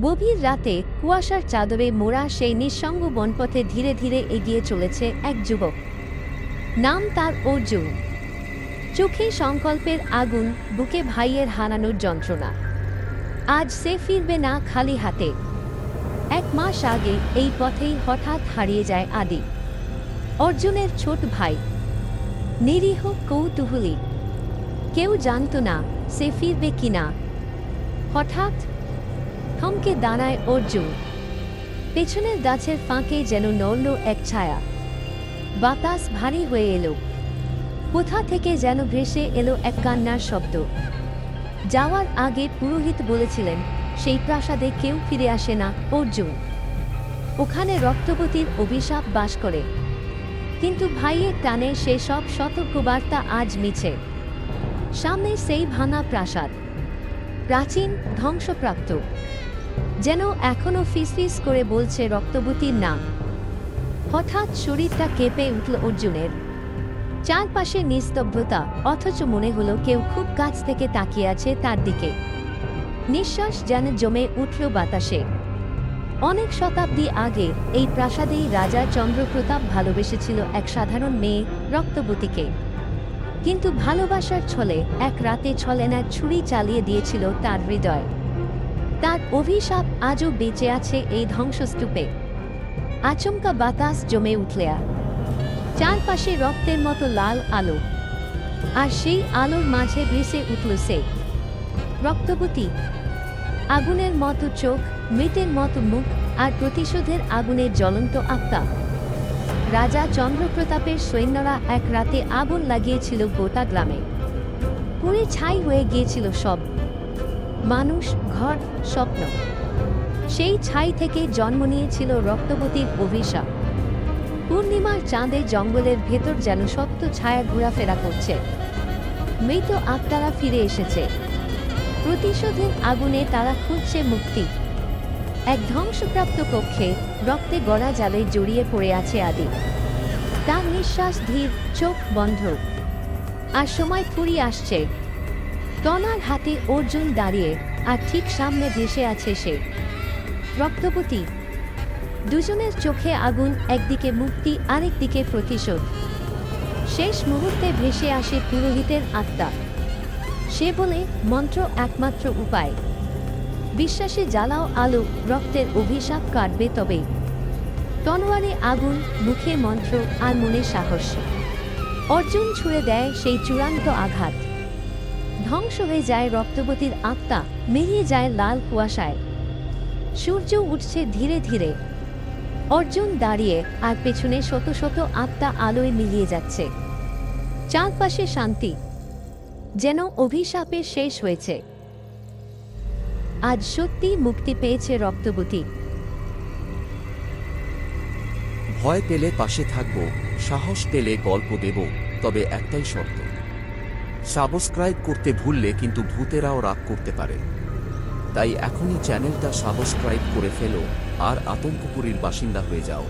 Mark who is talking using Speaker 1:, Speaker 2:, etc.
Speaker 1: গভীর রাতে কুয়াশার চাদরে মোড়া সেই নিঃসঙ্গ বনপথে ধীরে ধীরে এগিয়ে চলেছে এক যুবক। নাম তার অর্জুন। চোখে সংকল্পের আগুন, বুকে ভাইয়ের হারানোর যন্ত্রণা। আজ সে ফিরবে না খালি হাতে। এক মাস আগে এই পথেই হঠাৎ হারিয়ে যায় আদি। অর্জুনের ছোট ভাই। নিরীহ, কৌতূহলী। কেউ জানত না সে ফিরবে কিনা। হঠাৎ থমকে দাঁড়ায় অর্জুন। পেছনের গাছের ফাঁকে যেন নড়ল এক ছায়া। বাতাস ভারী হয়ে এলো। কোথা থেকে যেন ভেসে এলো এক কান্নার শব্দ। যাওয়ার আগে পুরোহিত বলেছিলেন, সেই প্রাসাদে কেউ ফিরে আসে না, অর্জুন। ওখানে রক্তপতির অভিশাপ বাস করে। কিন্তু ভাইয়ের টানে সে সব সতর্কবার্তা আজ মিছে। সামনে সেই ভাঙা প্রাসাদ। প্রাচীন ধ্বংসপ্রাপ্ত। যেন এখনও ফিসফিস করে বলছে রক্তবতীর নাম। হঠাৎ শরীরটা কেঁপে উঠল অর্জুনের। চারপাশে নিস্তব্ধতা, অথচ মনে হলো কেউ খুব কাছ থেকে তাকিয়ে আছে তার দিকে। নিঃশ্বাস যেন জমে উঠল বাতাসে। অনেক শতাব্দী আগে এই প্রাসাদেই রাজা চন্দ্রপ্রতাপ ভালোবেসেছিল এক সাধারণ মেয়ে রক্তবতীকে। কিন্তু ভালোবাসার ছলে এক রাতে ছলেনার ছুরি চালিয়ে দিয়েছিল তার হৃদয়। অভিশাপ আজও বেঁচে আছে এই ধ্বংসস্তূপে। আচমকা বাতাস জমে উঠলে চারপাশে রক্তের মতো লাল আলো। আর সেই আলোর মাঝে ভেসে উঠল সে। রক্তবতী। আগুনের মতো চোখ মৃতের মতো মুখ আর প্রতিশোধের আগুনের জ্বলন্ত আত্মা। রাজা চন্দ্রপ্রতাপের সৈন্যরা এক রাতে আগুন লাগিয়েছিল গোটা গ্রামে। পুরে ছাই হয়ে গিয়েছিল সব। মানুষ, ঘর, স্বপ্ন। সেই ছাই থেকে জন্ম নিয়েছিল রক্তবতীর অভিশাপ। পূর্ণিমার চাঁদে জঙ্গলের ভেতর যেন সত্য ছায়া ঘোরাফেরা করছে। মৃত আত্মারা ফিরে এসেছে। প্রতিশোধের আগুনে তারা খুঁজছে মুক্তি। এক ধ্বংসপ্রাপ্ত কক্ষে রক্তে গড়া জালে জড়িয়ে পড়ে আছে আদি। তার নিঃশ্বাস ধীর, চোখ বন্ধ। আর সময় ফুরিয়ে আসছে। টনার হাতে অর্জুন দাঁড়িয়ে, আর ঠিক সামনে ভেসে আছে সে। রক্তপতি দুজনের চোখে আগুন, একদিকে মুক্তি, আরেকদিকে প্রতিশোধ। শেষ মুহূর্তে ভেসে আসে পুরোহিতের আত্মা। সে বলে, মন্ত্র একমাত্র উপায়। বিশ্বাসে জ্বালাও আলো, রক্তের অভিশাপ কাটবে তবে। তনোয়ারে আগুন, মুখে মন্ত্র, আর মনে সাহস। অর্জুন ছুঁড়ে দেয় সেই চূড়ান্ত আঘাত। ধ্বংস হয়ে যায় রক্তবতীর আত্মা, মিলিয়ে যায় লাল কুয়াশায়। সূর্য উঠছে ধীরে ধীরে। অর্জুন দাঁড়িয়ে আর পেছনে শত শত আত্মা আলোয় মিলিয়ে যাচ্ছে। চারপাশে শান্তি, যেন অভিশাপে শেষ হয়েছে। আজ সত্যি মুক্তি পেয়েছে রক্তবতী।
Speaker 2: ভয় পেলে পাশে থাকব, সাহস পেলে গল্প দেব, তবে একটাই শর্ত। সাবস্ক্রাইব করতে ভুললে কিন্তু ভূতেরাও রাগ করতে পারে। তাই এখনই চ্যানেলটা সাবস্ক্রাইব করে ফেলো আর আতঙ্কপুরীর বাসিন্দা হয়ে যাও।